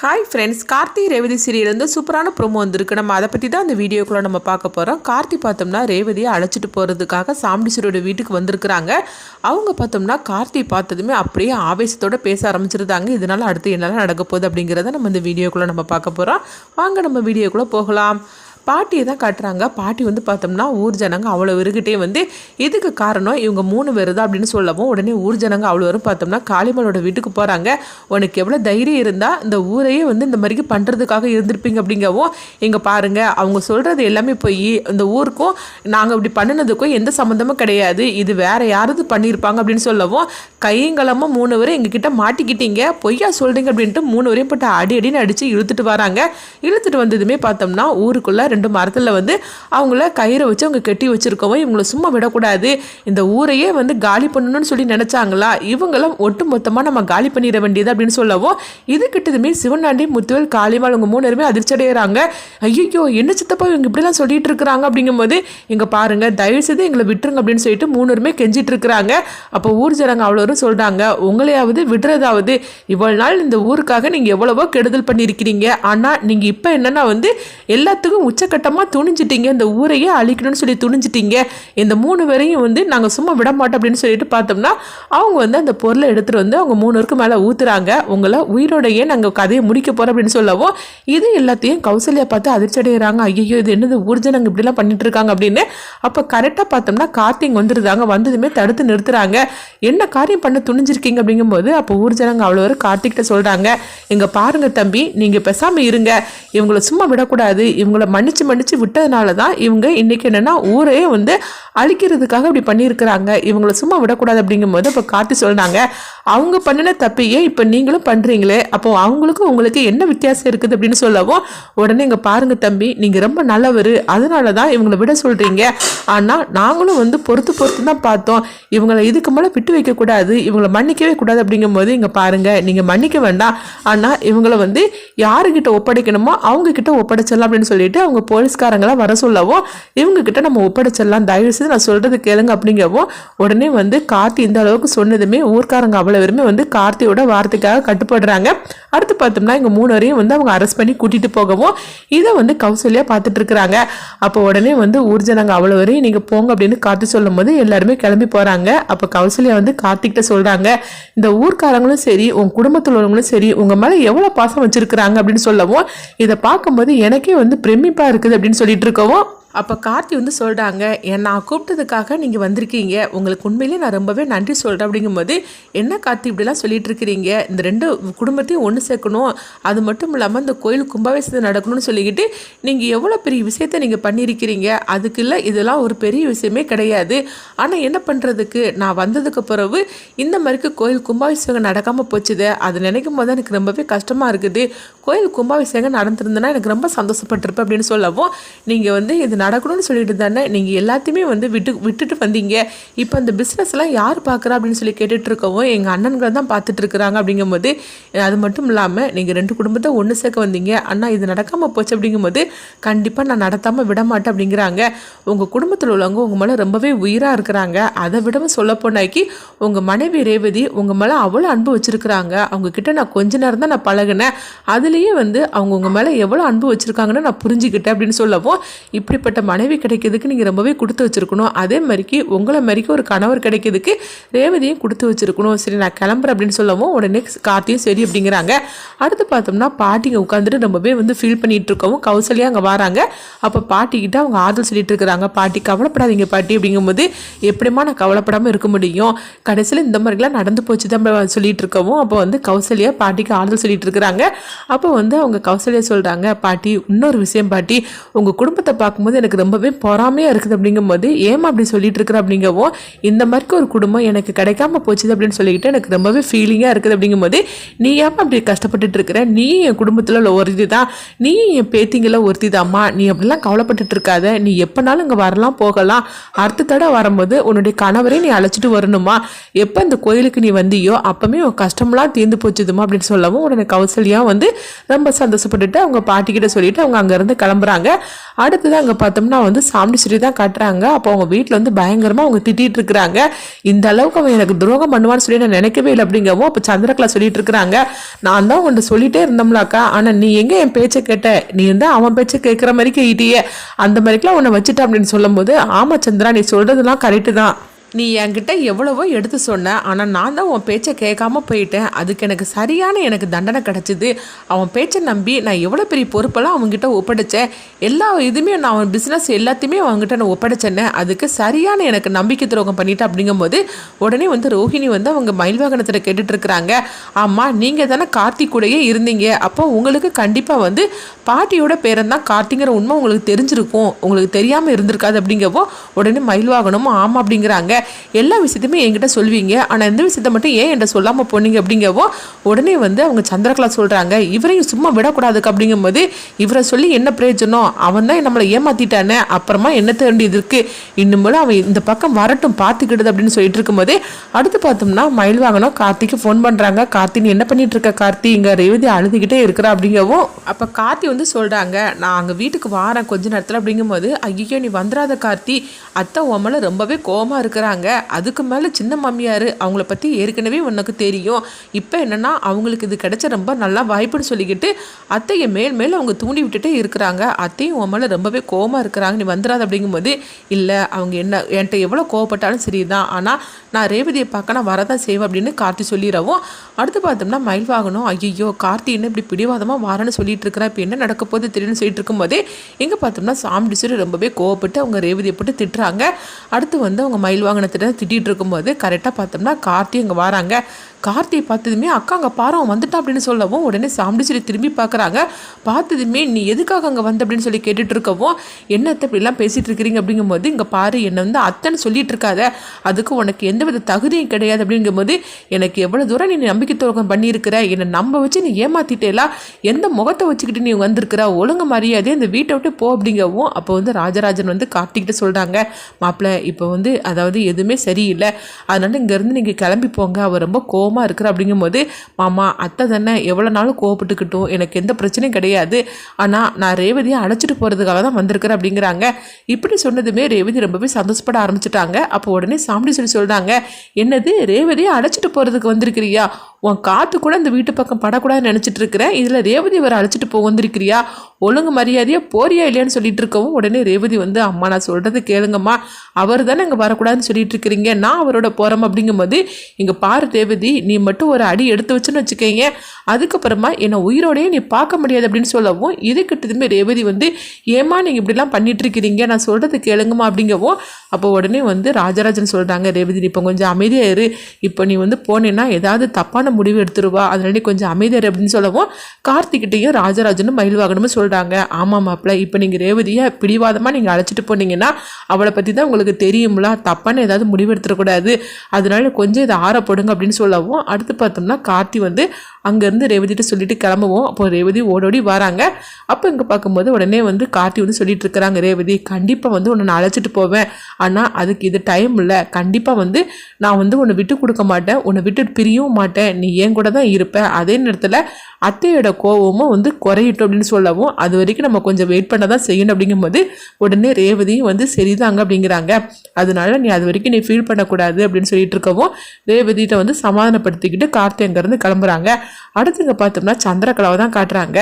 Hi friends Karthi Revathi சீரியலேருந்து சூப்பரான promo வந்திருக்கு. நம்ம அதை பற்றி தான் அந்த வீடியோக்குள்ளே நம்ம பார்க்க போகிறோம் கார்த்தி பார்த்தோம்னா ரேவதியை அழைச்சிட்டு போகிறதுக்காக சாம்பிடிச்சரோட வீட்டுக்கு வந்திருக்கிறாங்க. அவங்க பார்த்தோம்னா கார்த்தி பார்த்ததுமே அப்படியே ஆவேசத்தோடு பேச ஆரம்பிச்சிருந்தாங்க. இதனால் அடுத்து என்னெல்லாம் நடக்க போகுது அப்படிங்கிறத நம்ம இந்த வீடியோக்குள்ளே நம்ம பார்க்க போகிறோம் வாங்க நம்ம வீடியோக்குள்ளே போகலாம். பாட்டியை தான் காட்டுறாங்க. பாட்டி வந்து பார்த்தோம்னா ஊர் ஜனங்க அவ்வளோ இருக்கிட்டே வந்து இதுக்கு காரணம்? இவங்க மூணு பேர் தான் அப்படின்னு சொல்லவும் உடனே ஊர் ஜனங்க அவ்வளோ வரும் பார்த்தோம்னா காளிமலோட வீட்டுக்கு போகிறாங்க உனக்கு எவ்வளோ தைரியம் இருந்தால் இந்த ஊரையே வந்து இந்த மாதிரிக்கு பண்ணுறதுக்காக இருந்திருப்பீங்க அப்படிங்கவும் இங்கே பாருங்கள் அவங்க சொல்கிறது எல்லாமே போய் இந்த ஊருக்கும் நாங்கள் இப்படி பண்ணினதுக்கும் எந்த சம்மந்தமும் கிடையாது. இது வேறு யாராவது பண்ணியிருப்பாங்க அப்படின்னு சொல்லவும் கையங்கலமாக மூணு பேரும் எங்ககிட்ட மாட்டிக்கிட்டீங்க. பொய்யா சொல்கிறீங்க அப்படின்ட்டு மூணு வரையும் போட்டு அடி அடின்னு அடித்து இழுத்துட்டு வராங்க. இழுத்துட்டு வந்ததுமே பார்த்தோம்னா ஊருக்குள்ளே ரெண்டு மரத்தில் வந்து அவங்கள கயிறை வச்சு அவங்க கட்டி வச்சுருக்கவும் இவங்கள சும்மா விடக்கூடாது. இந்த ஊரையே வந்து காலி பண்ணணும்னு சொல்லி நினச்சாங்களா? இவங்களும் ஒட்டு மொத்தமாக நம்ம காலி பண்ணிட வேண்டியது அப்படின்னு சொல்லவும் இது கிட்டதுமே சிவனாண்டி முத்துவேல் காளிமால் அவங்க மூணு பேருமே அதிர்ச்சியடைகிறாங்க ஐயோ என்ன சித்தப்பா இவங்க இப்படிலாம் சொல்லிட்டு இருக்கிறாங்க அப்படிங்கும்போது இங்கே பாருங்கள் தயவு செய்து எங்களை விட்டுருங்க அப்படின்னு சொல்லிட்டு மூணு பேருமே கெஞ்சிட்டு இருக்கிறாங்க. அப்போ ஊர் ஜனங்க அவ்வளோரும் சொல்கிறாங்க உங்களையாவது விடுறதாவது இவ்வளோ நாள் இந்த ஊருக்காக நீங்கள் எவ்வளவோ கெடுதல் பண்ணியிருக்கிறீங்க. ஆனால் நீங்கள் இப்போ என்னென்னா வந்து எல்லாத்துக்கும் உச்சக்கட்டமாக துணிஞ்சிட்டீங்க. இந்த ஊரையே அழிக்கணும்னு சொல்லி துணிஞ்சிட்டீங்க. இந்த மூணு பேரையும் வந்து நாங்கள் சும்மா விட மாட்டோம் அப்படின்னு சொல்லிட்டு பார்த்தோம்னா அவங்க வந்து அந்த பொருளை எடுத்துகிட்டு வந்து அவங்க மூணு பேருக்கு மேலே ஊத்துறாங்க. உங்களை உயிரோடையே நாங்கள் கதையை முடிக்க போகிறோம் அப்படின்னு சொல்லவும் இது எல்லாத்தையும் கௌசல்யா பார்த்து அதிர்ச்சி அடைகிறாங்க ஐயோ இது என்னது ஊர்ஜனங்க இப்படிலாம் பண்ணிட்டு இருக்காங்க அப்படின்னு. அப்போ கரெக்டாக பார்த்தோம்னா கார்த்திங் வந்துருந்தாங்க வந்ததுமே தடுத்து நிறுத்துறாங்க. என்ன காரியம் பண்ண துணிஞ்சிருக்கீங்க அப்படிங்கும்போது அப்போ ஊர்ஜனங்க அவ்வளோ ஒரு கார்த்திக்கிட்ட சொல்கிறாங்க இங்கே பாருங்க தம்பி நீங்கள் பேசாமல் இருங்க. இவங்களை சும்மா விடக்கூடாது. இவங்களை இவங்கள மன்னிச்சு மன்னிச்சு விட்டதுனால தான் இவங்க இன்னைக்கு என்னென்னா ஊரே வந்து அழிக்கிறதுக்காக இப்படி பண்ணியிருக்கிறாங்க. இவங்கள சும்மா விடக்கூடாது அப்படிங்கும்போது இப்போ காட்டி சொன்னாங்க அவங்க பண்ணின தப்பையே இப்போ நீங்களும் பண்ணுறீங்களே அப்போ அவங்களுக்கும் உங்களுக்கு என்ன வித்தியாசம் இருக்குது? அப்படின்னு சொல்லவும் உடனே இங்கே பாருங்கள் தம்பி நீங்கள் ரொம்ப நல்லவர். அதனால தான் இவங்களை விட சொல்கிறீங்க ஆனால் நாங்களும் வந்து பொறுத்து பொறுத்து தான் பார்த்தோம். இவங்களை இதுக்கு மேலே விட்டு வைக்கக்கூடாது. இவங்களை மன்னிக்கவே கூடாது அப்படிங்கும்போது இங்கே பாருங்கள் நீங்கள் மன்னிக்க வேண்டாம். ஆனால் இவங்களை வந்து யாருக்கிட்ட ஒப்படைக்கணுமோ அவங்க கிட்ட ஒப்படைச்சிடலாம் அப்படின்னு சொல்லிட்டு அவங்க போலீஸ்காரங்களாம் வர சொல்லவும் இவங்கக்கிட்ட நம்ம ஒப்படைச்சிடலாம். தயவு செய்து நான் சொல்கிறது கேளுங்க அப்படிங்கவும் உடனே வந்து கார்த்தி இந்த அளவுக்கு சொன்னதுமே ஊர்க்காரங்க அவ்வளோ பேருமே வந்து கார்த்தியோட வார்த்தைக்காக கட்டுப்படுறாங்க. அடுத்து பார்த்தோம்னா இங்கே மூணரையும் வந்து அவங்க அரெஸ்ட் பண்ணி கூட்டிகிட்டு போகவும் இதை வந்து கௌசல்யா பார்த்துட்டு இருக்கிறாங்க. அப்போ உடனே வந்து ஊர்ஜனங்க அவ்வளோ வரையும் நீங்கள் போங்க அப்படின்னு கார்த்தி சொல்லும் போது எல்லாருமே கிளம்பி போகிறாங்க அப்போ கௌசல்யா வந்து கார்த்திக்கிட்ட சொல்கிறாங்க இந்த ஊர்க்காரங்களும் சரி உன் குடும்பத்தில் உள்ளவங்களும் சரி உங்கள் மேலே எவ்வளோ பாசம் வச்சுருக்குறாங்க அப்படின்னு சொல்லவும் இதை பார்க்கும்போது எனக்கே வந்து பிரமிப்பாக இருக்குது அப்படின்னு சொல்லிட்டு இருக்கவும் அப்போ கார்த்தி வந்து சொல்கிறாங்க என் நான் கூப்பிட்டதுக்காக நீங்கள் வந்திருக்கீங்க. உங்களுக்கு உண்மையிலேயே நான் ரொம்பவே நன்றி சொல்கிறேன் அப்படிங்கும்போது என்ன கார்த்தி இப்படிலாம் சொல்லிட்டு இருக்கிறீங்க? இந்த ரெண்டு குடும்பத்தையும் ஒன்று சேர்க்கணும். அது மட்டும் இல்லாமல் இந்த கோயில் கும்பாபிஷேகம் நடக்கணும்னு சொல்லிக்கிட்டு நீங்கள் எவ்வளோ பெரிய விஷயத்த நீங்கள் பண்ணியிருக்கிறீங்க? அதுக்கு இல்லை இதெல்லாம் ஒரு பெரிய விஷயமே கிடையாது. ஆனால் என்ன பண்ணுறதுக்கு நான் வந்ததுக்கு பிறகு இந்த மாதிரிக்கு கோயில் கும்பாபிஷேகம் நடக்காமல் போச்சுது. அது நினைக்கும் போது எனக்கு ரொம்பவே கஷ்டமாக இருக்குது. கோயில் கும்பாபிஷேகம் நடந்திருந்தேன்னா எனக்கு ரொம்ப சந்தோஷப்பட்டிருப்பேன் அப்படின்னு சொல்லவும் நீங்கள் வந்து இது நடக்கணும்னு சொல்லிட்டு தானே நீங்கள் எல்லாத்தையுமே வந்து விட்டு விட்டுட்டு வந்தீங்க. இப்போ அந்த பிஸ்னஸ்லாம் யார் பார்க்குறா அப்படின்னு சொல்லி கேட்டுட்டு இருக்கவும் எங்கள் அண்ணன்களை தான் பார்த்துட்டு இருக்கிறாங்க அப்படிங்கும்போது அது மட்டும் இல்லாமல் நீங்கள் ரெண்டு குடும்பத்தை ஒன்று சேர்க்க வந்தீங்க. அண்ணா இது நடக்காமல் போச்சு அப்படிங்கும்போது கண்டிப்பாக நான் நடத்தாமல் விட மாட்டேன் அப்படிங்கிறாங்க. உங்கள் குடும்பத்தில் உள்ளவங்க உங்கள் மேலே ரொம்பவே உயிராக இருக்கிறாங்க. அதை விடவும் சொல்ல போனாக்கி உங்கள் மனைவி ரேவதி உங்கள் மேலே அவ்வளோ அன்பு வச்சுருக்குறாங்க. அவங்கக்கிட்ட நான் கொஞ்ச நேரம் தான் நான் பழகினேன். அதுலேயே வந்து அவங்க உங்கள் மேலே எவ்வளோ அன்பு வச்சுருக்காங்கன்னு நான் புரிஞ்சுக்கிட்டேன் அப்படின்னு சொல்லவும் இப்படி இப்படிப்பட்ட மனைவி கிடைக்கிறதுக்கு நீங்கள் ரொம்பவே கொடுத்து வச்சுருக்கணும். அதே மாதிரிக்கு உங்களை மாதிரிக்கு ஒரு கணவர் கிடைக்கிறதுக்கு ரேவதியும் கொடுத்து வச்சுருக்கணும். சரி நான் கிளம்புறேன் அப்படின்னு சொல்லவும் உடனே கார்த்தியும் சரி அப்படிங்கிறாங்க. அடுத்து பார்த்தோம்னா பாட்டிங்க உட்காந்துட்டு ரொம்பவே வந்து ஃபீல் பண்ணிகிட்டு இருக்கவும் கௌசல்யா அங்கே வராங்க. அப்போ பாட்டிக்கிட்ட அவங்க ஆறுதல் சொல்லிட்டு இருக்கிறாங்க. பாட்டி கவலைப்படாதீங்க பாட்டி. அப்படிங்கும்போது எப்படிமா நான் கவலைப்படாமல் இருக்க முடியும்? கடைசியில் இந்த மாதிரிலாம் நடந்து போச்சு தான் சொல்லிட்டு இருக்கவும். அப்போ வந்து கௌசல்யா பாட்டிக்கு ஆறுதல் சொல்லிட்டு இருக்கிறாங்க. அப்போ வந்து அவங்க கௌசல்யா சொல்கிறாங்க பாட்டி இன்னொரு விஷயம் பாட்டி. உங்கள் குடும்பத்தை பார்க்கும்போது எனக்கு ரொம்பவே பொறாமையாக இருக்குது அப்படிங்கும்போது ஏமா அப்படி சொல்லிட்டு இருக்கிற? அப்படிங்கவும் இந்த மாதிரி ஒரு குடும்பம் எனக்கு கிடைக்காம போச்சுது அப்படின்னு சொல்லிக்கிட்டு எனக்கு ரொம்பவே ஃபீலிங்காக இருக்குது அப்படிங்கும்போது நீ ஏமா அப்படி கஷ்டப்பட்டுட்டு இருக்கிற? நீ என் குடும்பத்தில் உள்ள ஒருத்தி தான் நீ என் பேத்திங்கள ஒருத்தி தாம்மா நீ அப்படிலாம் கவலைப்பட்டுட்டு இருக்காத. நீ எப்போனாலும் இங்கே வரலாம் போகலாம். அடுத்த தடவை வரும்போது உன்னுடைய கணவரை நீ அழைச்சிட்டு வரணுமா? எப்போ இந்த கோயிலுக்கு நீ வந்தியோ அப்பவுமே உன் கஷ்டம்லாம் தீர்ந்து போச்சுதுமா அப்படின்னு சொல்லவும் உடனே கௌசல்யா வந்து ரொம்ப சந்தோஷப்பட்டுட்டு அவங்க பாட்டிக்கிட்ட சொல்லிட்டு அவங்க அங்கேருந்து கிளம்புறாங்க. அடுத்தது அங்கே பார்த்தோம்னா வந்து சாமுண்டீஸ்வரி தான் காட்டுறாங்க. அப்போ அவங்க வீட்டில் வந்து பயங்கரமாக அவங்க திட்டிகிட்டு இருக்கிறாங்க. இந்த அளவுக்கு அவன் எனக்கு துரோகம் பண்ணுவான்னு சொல்லி நான் நினைக்கவே இல்லை அப்படிங்கவும் அப்போ சந்திரகலா சொல்லிட்டு இருக்கிறாங்க. நான் தான் உன்னை சொல்லிட்டே இருந்தோம்லாக்கா ஆனால் நீ எங்கே என் பேச்சை கேட்ட? நீ வந்து அவன் பேச்சை கேட்குற மாதிரி கேட்டியே அந்த மாதிரிக்கெலாம் உன்னை வச்சுட்ட அப்படின்னு சொல்லும்போது ஆமாம் சந்திரா நீ சொல்கிறதுலாம் கரெக்டு தான். நீ என்கிட்ட எவ்வளவோ எடுத்து சொன்ன ஆனால் நான் தான் உன் பேச்சை கேட்காம போயிட்டேன். அதுக்கு எனக்கு சரியான எனக்கு தண்டனை கிடச்சிது. அவன் பேச்சை நம்பி நான் எவ்வளோ பெரிய பொறுப்பெல்லாம் அவங்ககிட்ட ஒப்படைச்சேன். எல்லா இதுவுமே நான் அவன் பிஸ்னஸ் எல்லாத்தையுமே அவங்ககிட்ட நான் ஒப்படைச்சேன்னே. அதுக்கு சரியான எனக்கு நம்பிக்கை துரோகம் பண்ணிட்டேன் அப்படிங்கும்போது உடனே வந்து ரோஹிணி வந்து அவங்க மயில் வாகனத்தில் கேட்டுட்டு இருக்கிறாங்க ஆமாம் நீங்கள் தானே கார்த்திக் கூடயே இருந்தீங்க. அப்போ உங்களுக்கு கண்டிப்பாக வந்து பாட்டியோட பேரன் தான் கார்த்திங்கிற உண்மை உங்களுக்கு தெரிஞ்சிருக்கும். உங்களுக்கு தெரியாமல் இருந்திருக்காது அப்படிங்கப்போ உடனே மயில் வாகனமும் ஆமாம் அப்படிங்கிறாங்க. எல்லா விஷயத்தையுமே என்கிட்ட சொல்வீங்க. ஆனால் எந்த விஷயத்த மட்டும் ஏன் என்கிட்ட சொல்லாமல் போனீங்க அப்படிங்கவோ உடனே வந்து அவங்க சந்திரகலா சொல்கிறாங்க இவரையும் சும்மா விடக்கூடாதுக்கு அப்படிங்கும்போது இவரை சொல்லி என்ன பிரயோஜனம்? அவன் தான் நம்மளை ஏமாத்திட்டானே அப்புறமா என்ன வேண்டியது இருக்கு? இன்னும் போல அவன் இந்த பக்கம் வரட்டும் பார்த்துக்கிடுது அப்படின்னு சொல்லிட்டு இருக்கும்போது அடுத்து பார்த்தோம்னா மயில் வாங்கணும் கார்த்திக்கு ஃபோன் பண்ணுறாங்க கார்த்தி என்ன பண்ணிட்டு இருக்க கார்த்தி? இங்கே ரேவதி அழுதுகிட்டே இருக்கிறா அப்படிங்கவும் அப்போ கார்த்தி வந்து சொல்கிறாங்க நான் அங்கே வீட்டுக்கு வாரேன் கொஞ்ச நேரத்தில் அப்படிங்கும்போது ஐயோ நீ வந்துடாத கார்த்தி. அத்தை உன் ரொம்பவே கோவமாக இருக்கிறாங்க அதுக்கு மேலே சின்ன மாமியார் அவங்கள பற்றி ஏற்கனவே உனக்கு தெரியும். இப்போ என்னென்னா அவங்களுக்கு இது கிடைச்ச ரொம்ப நல்லா வாய்ப்புன்னு சொல்லிக்கிட்டு அத்தையை மேல் மேல் அவங்க தூண்டி விட்டுட்டே இருக்கிறாங்க. அத்தையும் உன் மேலே ரொம்பவே கோவமாக இருக்கிறாங்க. நீ வந்துடாது அப்படிங்கும்போது இல்லை அவங்க என்ன என்கிட்ட எவ்வளோ கோவப்பட்டாலும் சரி தான் ஆனால் நான் ரேவதியை பார்க்க நான் வரதான் செய்வேன் அப்படின்னு கார்த்தி சொல்லிடவும் அடுத்து பார்த்தோம்னா மயில் வாகனம் ஐயோ கார்த்தி என்ன இப்படி பிடிவாதமாக வரேன்னு சொல்லிட்டு இருக்கிறா. இப்போ என்ன நடக்க போகுது தெரியும்னு சொல்லிட்டு இருக்கும்போதே எங்கே பார்த்தோம்னா சாம்டிசர் ரொம்பவே கோவப்பட்டு அவங்க ரேவதியை போட்டு திட்டுறாங்க. அடுத்து வந்து அவங்க மயில் வாகனத்திட்ட திட்டிகிட்டு இருக்கும்போது கரெக்டாக பார்த்தோம்னா கார்த்தி அங்கே வராங்க. கார்த்தியை பார்த்ததுமே அக்கா அங்கே பாரு அவன் வந்துட்டான் அப்படின்னு சொல்லவும் உடனே சாம்பிடிச்சிரி திரும்பி பார்க்குறாங்க. பார்த்ததுமே நீ எதுக்காக அங்கே வந்த அப்படின்னு சொல்லி கேட்டுட்டு இருக்கவும் என்னத்தை இப்படிலாம் பேசிகிட்டு இருக்கிறீங்க அப்படிங்கும்போது இங்கே பாரு என்னை வந்து அத்தைன்னு சொல்லிட்டு இருக்காத. அதுக்கு உனக்கு எந்த வித தகுதியும் கிடையாது அப்படிங்கும்போது எனக்கு எவ்வளோ தூரம் நீ நம்பிக்கை துரோகம் பண்ணியிருக்கிற? என்னை நம்ப வச்சு நீ ஏமாத்திட்டேலா? எந்த முகத்தை வச்சுக்கிட்டு நீ வந்திருக்கிற ஒழுங்கு மரியாதையே இந்த வீட்டை விட்டு போ அப்படிங்கவும் அப்போ வந்து ராஜராஜன் வந்து கார்த்திக்கிட்ட சொல்கிறாங்க மாப்பிள்ளை இப்போ வந்து அதாவது எதுவுமே சரியில்லை. அதனால் இங்கேருந்து நீங்கள் கிளம்பி போங்க. அவர் ரொம்ப கோ கோவமாக இருக்கிற அப்படிங்கும்போது மாமா அத்தை தானே எவ்வளோ நாளும் கோவப்பட்டுக்கிட்டோம். எனக்கு எந்த பிரச்சனையும் கிடையாது. ஆனால் நான் ரேவதியை அழைச்சிட்டு போகிறதுக்காக தான் வந்திருக்கிறேன். அப்படிங்கிறாங்க. இப்படி சொன்னதுமே ரேவதி ரொம்பவே சந்தோஷப்பட ஆரம்பிச்சிட்டாங்க. அப்போ உடனே சாமி சொல்லி சொல்கிறாங்க என்னது ரேவதியை அழைச்சிட்டு போகிறதுக்கு வந்திருக்கிறியா? உன் காற்று கூட இந்த வீட்டு பக்கம் படக்கூடாதுன்னு நினச்சிட்டு இருக்கிறேன். இதில் ரேவதி இவர் அழைச்சிட்டு போக வந்திருக்கிறியா? ஒழுங்கு மரியாதையாக போறியா இல்லையான்னு சொல்லிட்டு இருக்கவும் உடனே ரேவதி வந்து அம்மா நான் சொல்கிறது கேளுங்கம்மா. அவர் தானே இங்கே வரக்கூடாதுன்னு சொல்லிட்டு இருக்கிறீங்க. நான் அவரோட போகிறோம் அப்படிங்கும்போது இங்கே பாரு ரேவதி நீ மட்டும் ஒரு அடி எடுத்து வச்சுன்னு வச்சுக்கோங்க. அதுக்கப்புறமா என்னை உயிரோடையே நீ பார்க்க முடியாது அப்படின்னு சொல்லவும் இது கிட்டதுமே ரேவதி வந்து ஏமா நீங்கள் இப்படிலாம் பண்ணிட்டு இருக்கிறீங்க? நான் சொல்கிறது கேளுங்கம்மா. அப்படிங்கவும் அப்போ உடனே வந்து ராஜராஜன் சொல்கிறாங்க ரேவதி இப்போ கொஞ்சம் அமைதியாக இரு. இப்போ நீ வந்து போனேன்னா ஏதாவது தப்பான முடிவு எடுத்துருவா. அதனால கொஞ்சம் அமைதியார் அப்படின்னு சொல்லவும் கார்த்திகிட்டையும் ராஜராஜனும் மயில் வாகனமும் சொல்கிறாங்க ஆமாம் மாப்பிள்ள இப்போ நீங்கள் ரேவதியை பிடிவாதமாக நீங்கள் அழைச்சிட்டு போனீங்கன்னா அவளை பற்றி தான் உங்களுக்கு தெரியும்ல. தப்பான ஏதாவது முடிவு எடுத்துடக்கூடாது. அதனால கொஞ்சம் இதை ஆறப்படுங்க அப்படின்னு சொல்லவும் அடுத்து பார்த்தோம்னா கார்த்தி வந்து அங்கேருந்து ரேவதிட்ட சொல்லிட்டு கிளம்புவோம். அப்போ ரேவதி ஓடோடி வராங்க. அப்போ இங்கே பார்க்கும்போது உடனே வந்து கார்த்தி வந்து சொல்லிட்டு இருக்கிறாங்க ரேவதி கண்டிப்பாக வந்து உன்னை நான் அழைச்சிட்டு போவேன். ஆனால் அதுக்கு இது டைம் இல்லை. கண்டிப்பாக வந்து நான் வந்து உன்னை விட்டு கொடுக்க மாட்டேன். உன்னை விட்டு பிரியவும் மாட்டேன். நீ ஏன் கூட தான் இருப்ப. அதே நேரத்தில் அத்தையோட கோவமும் வந்து குறையிட்டு அப்படின்னு சொல்லவும் அது வரைக்கும் நம்ம கொஞ்சம் வெயிட் பண்ண தான் செய்யணும் அப்படிங்கும்போது உடனே ரேவதியும் வந்து சரிதாங்க அப்படிங்கிறாங்க. அதனால நீ அது வரைக்கும் நீ ஃபீல் பண்ணக்கூடாது அப்படின்னு சொல்லிட்டு இருக்கவும் ரேவதியிட்ட வந்து சமாதானப்படுத்திக்கிட்டு கார்த்தி அங்கேருந்து கிளம்புறாங்க. அடுத்தது பார்த்தோம்னா சந்திரகலாவை தான் காட்டுறாங்க.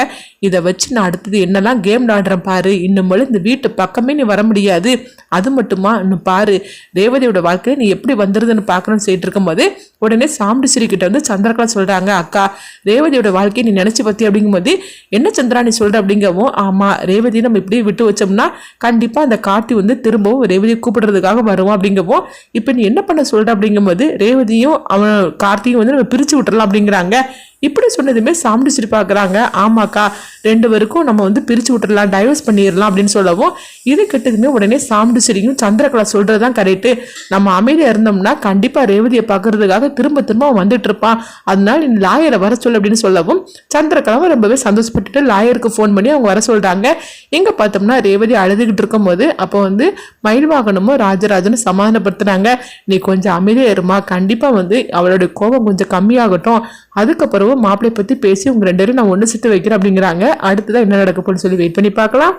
இதை வச்சு நான் அடுத்தது என்னெல்லாம் கேம் விளாடுறேன் பாரு. இன்னும் போல இந்த வீட்டு பக்கமே நீ வர முடியாது. அது மட்டுமா? இன்னும் பாரு. ரேவதியோட வாழ்க்கையை நீ எப்படி வந்துருதுன்னு பார்க்கணும்னு சொல்லிட்டு இருக்கும்போது உடனே சாம்பிடிச்சிரி கிட்ட வந்து சந்திரகலா சொல்கிறாங்க அக்கா ரேவதியோட வாழ்க்கையை நீ நினச்சி பற்றி அப்படிங்கும்போது என்ன சந்திரா நீ சொல்கிற அப்படிங்கவும் ஆமாம் ரேவதி நம்ம இப்படியே விட்டு வச்சோம்னா கண்டிப்பாக அந்த கார்த்தி வந்து திரும்பவும் ரேவதியை கூப்பிடுறதுக்காக வருவோம் அப்படிங்கவும் இப்போ நீ என்ன பண்ண சொல்கிற அப்படிங்கும்போது ரேவதியும் அவன் கார்த்தியும் வந்து நம்ம பிரித்து விட்டுறலாம் அப்படிங்கிறாங்க. இப்படி சொன்னதுமே சாம்பிடிச்சிட்டு பார்க்குறாங்க ஆமாக்கா ரெண்டு பேருக்கும் நம்ம வந்து பிரித்து விட்டுடலாம் டைவர்ஸ் பண்ணிடலாம் அப்படின்னு சொல்லவும் இது கிட்டதுமே உடனே சாம்பிடிச்சிரியும் சந்திரகலா சொல்கிறது தான் கரெக்டு நம்ம அமைதியாக இருந்தோம்னா கண்டிப்பாக ரேவதியை பார்க்குறதுக்காக திரும்ப திரும்ப அவன் வந்துட்டு இருப்பான். அதனால நீ லாயரை வர சொல்லு அப்படின்னு சொல்லவும் சந்திரகலாவும் ரொம்பவே சந்தோஷப்பட்டுட்டு லாயருக்கு ஃபோன் பண்ணி அவங்க வர சொல்கிறாங்க எங்கே பார்த்தோம்னா ரேவதி அழுதுகிட்டு இருக்கும்போது அப்போ வந்து மயில் வாகனமும் ராஜராஜனும் சமாதானப்படுத்துனாங்க. நீ கொஞ்சம் அமைதியாக இருமா கண்டிப்பாக வந்து அவளுடைய கோபம் கொஞ்சம் கம்மியாகட்டும். அதுக்கப்புறம் மாப்பிள்ளை பற்றி பேசி உங்கள் ரெண்டு பேரும் நான் ஒன்று சேர்த்து வைக்கிறேன் அப்படிங்கிறாங்க. அடுத்ததான் என்ன நடக்க சொல்லி வெயிட் பண்ணி பார்க்கலாம்.